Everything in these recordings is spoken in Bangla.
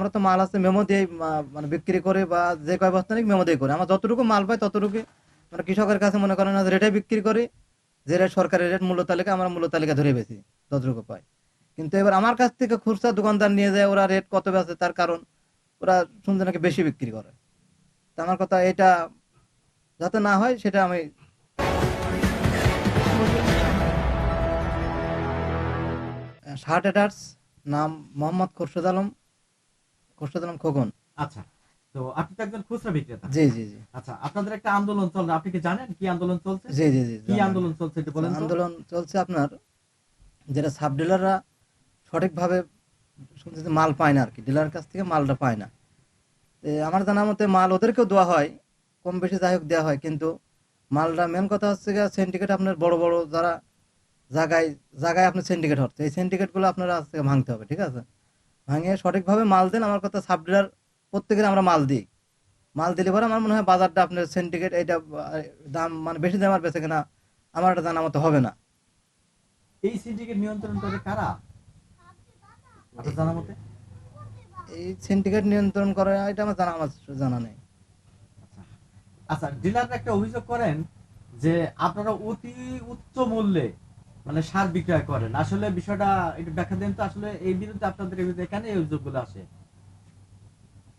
আমরা তো মাল আছে, মেমো দিয়ে মানে বিক্রি করে বা যে কয় বস্তা নিক মেমো দিয়ে করে। আমরা যতটুকু মাল পাই ততটুকু মানে কৃষকের কাছে মনে করেন রেটে বিক্রি করি, যে রেট সরকারের রেট মূল্য তালিকা আমরা মূল্য তালিকা ধরে বেশি, যতটুকু পাই। কিন্তু এবার আমার কাছ থেকে খুচরা দোকানদার নিয়ে যায়, ওরা রেট কত বেচে, তার কারণ ওরা শুনতে নাকি বেশি বিক্রি করে। তা আমার কথা এটা যাতে না হয়, সেটা আমি শার্ট অ্যাটার্স নাম মোহাম্মদ খোরশেদ আলম। খোকন আচ্ছা তো আপনি তো একজন খুচরা বিক্রেতা। জি জি জি। আচ্ছা আপনাদের একটা আন্দোলন চলছে আপনি কি জানেন কি আন্দোলন চলছে? জি জি জি কি আন্দোলন চলছে একটু বলেন আন্দোলন চলছে আপনার যেটা সাব ডিলাররা সঠিকভাবে শুনছি মাল পায় না আর কি ডিলারের কাছ থেকে মালটা পায় না। আমার জানা মতে মাল ওদেরকেও দেওয়া হয় কম বেশি যাই হোক দেওয়া হয় কিন্তু মালটা মেন কথা হচ্ছে গিয়ে সিন্ডিকেট আপনার বড় বড় যারা জায়গায় জায়গায় আপনার সিন্ডিকেট হচ্ছে। এই সিন্ডিকেটগুলো আপনারা আজ থেকে ভাঙতে হবে ঠিক আছে? ভাঙে সঠিকভাবে মাল দেন আমার কথা সাব ডিলার প্রত্যেকের আমরা মাল দিই। মাল দিলে পরে আমার মনে হয় বাজারটা আপনার সিন্ডিকেট এটা দাম মানে বেশি দাম আর বেছে কিনা আমার একটা জানা মতো হবে না। এই সিন্ডিকেট নিয়ন্ত্রণ করে কারা? আপনার জানা মতে? এই সিন্ডিকেট নিয়ন্ত্রণ করে এটা আমার জানা আমার জানা নেই। আচ্ছা ডিলাররা একটা অভিযোগ করেন যে আপনারা অতি উচ্চ মূল্যে মানে সার বিক্রয় করেন। আসলে বিষয়টা একটু ব্যাখ্যা দেন তো আসলে এই বিরুদ্ধে আপনাদের বিরুদ্ধে কেন এই অভিযোগগুলো আসে?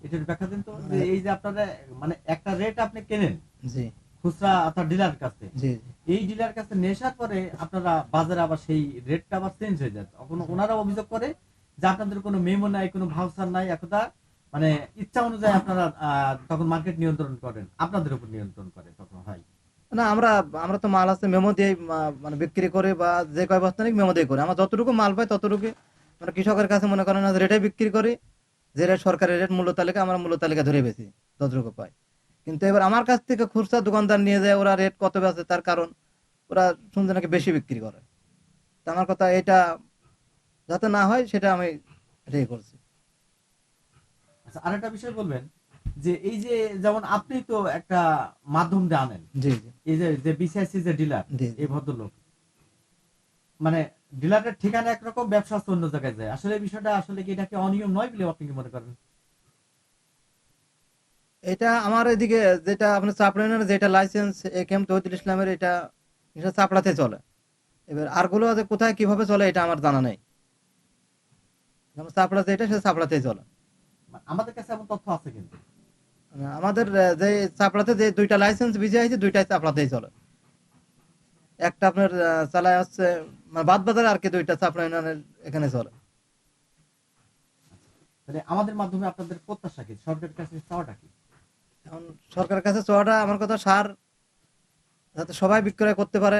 এটা ব্যাখ্যা দেন তো যে এই যে আপনারা মানে একটা রেট আপনি কেনেন? জি। খুচরা আপনার ডিলার কাছে এই ডিলার কাছে নেশার পরে আপনারা বাজারে আবার সেই রেটটা আবার চেঞ্জ হয়ে যায়। তখন ওনারা অভিযোগ করে যে আপনাদের কোনো মেমো নাই কোনো ভাউচার নাই একদা মানে ইচ্ছা অনুযায়ী আপনারা আহ, তখন মার্কেট নিয়ন্ত্রণ করেন আপনাদের উপর নিয়ন্ত্রণ করে তখন। না, আমরা আমরা তো মাল আছে, মেমো দিয়ে মানে বিক্রি করে বা যে কয় বস্তা নিক, মেমো দিয়ে করে। আমরা যতটুকু মাল পাই ততটুকু মানে কৃষকের কাছে মনে করেন রেটে বিক্রি করি, যে রেট সরকারি রেট মূল্য তালিকা, আমরা মূল্য তালিকা ধরে বেশি, যতটুকু পাই। কিন্তু এবার আমার কাছ থেকে খুচরা দোকানদার নিয়ে যায়, ওরা রেট কত বেচে, তার কারণ ওরা শুনতে নাকি বেশি বিক্রি করে। তা আমার কথা এটা যাতে না হয়, সেটা আমি রে করছি। আচ্ছা আরেকটা বিষয় বলবেন যে এই যে যেমন আপনি তো একটা মাধ্যম দিয়ে আনেন জি জি। এই যে যে বিসিআইসি যে ডিলার এই ভদ্রলোক মানে ডিলারের ঠিকানা একরকম ব্যবসা অন্য জায়গায় যায়। আসলে বিষয়টা আসলে কি এটাকে অনিয়ম নয় বলে আপনি কি মনে করেন? এটা আমার এদিকে যেটা আপনার ইউনিয়নের যেটা লাইসেন্স এ কেম তহিদুল ইসলামের এটা এটা চাপড়াতে চলে। এবার আরগুলো যে কোথায় কীভাবে চলে এটা আমার জানা নেই। যেমন চাপড়া যেটা সেটা চাপড়াতেই চলে। আমাদের কাছে এমন তথ্য আছে কিন্তু। আমাদের যে চাপড়াতে যে দুইটা লাইসেন্স বিজয় হয়েছে দুইটাই চাপড়াতেই চলে। একটা আপনার চালায় হচ্ছে মানে বাদ বাজারে আর কি দুইটা চাপড়া ইউনিয়নের এখানে চলে। তাহলে আমাদের মাধ্যমে আপনাদের প্রত্যাশা কি? সরকারের কাছে চাওয়াটা কি? এখন সরকারের কাছে চাওয়াটা আমার কথা সার যাতে সবাই বিক্রয় করতে পারে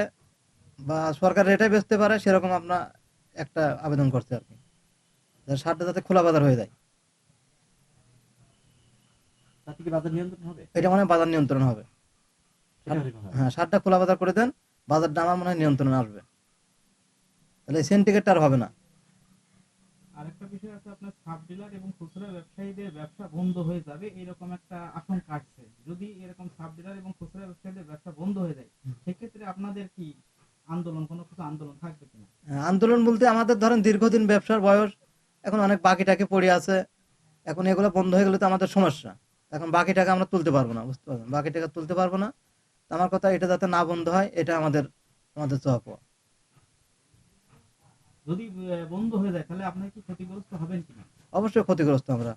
বা সরকার রেটে বেচতে পারে সেরকম আপনার একটা আবেদন করছে আর কি। সারটা যাতে খোলা বাজার হয়ে যায়। তাতে কি বাজার নিয়ন্ত্রণ হবে? এটা মনে হয় বাজার নিয়ন্ত্রণ হবে। হ্যাঁ সারটা খোলা বাজার করে দেন বাজারটা আমার মনে হয় নিয়ন্ত্রণে আসবে। তাহলে সেন্টিকেটটা আর হবে না। আরেকটা বিষয় আছে আপনার সাব ডিলার এবং খুচরা ব্যবসায়ীদের ব্যবসা বন্ধ হয়ে যাবে এরকম একটা আশঙ্কা আসছে। যদি এরকম সাব ডিলার এবং খুচরা ব্যবসায়ীদের ব্যবসা বন্ধ হয়ে যায় সেক্ষেত্রে আপনাদের কি আন্দোলন কোনো কিছু আন্দোলন থাকবে কিনা? হ্যাঁ, আন্দোলন বলতে আমাদের ধরেন দীর্ঘদিন ব্যবসার বয়স এখন অনেক বাকি টাকি পড়ে আছে। এখন এগুলো বন্ধ হয়ে গেলে তো আমাদের সমস্যা। এখন বাকি টাকা আমরা তুলতে পারব না বুঝতে পারবেন বাকি টাকা তুলতে পারব না। আমার কথা এটা যাতে না বন্ধ হয় এটা আমাদের আমাদের চাপ যদি বন্ধ হয়ে যায় তাহলে আপনার কি ক্ষতিগ্রস্ত হবেন কিনা? অবশ্যই ক্ষতিগ্রস্ত আমরা।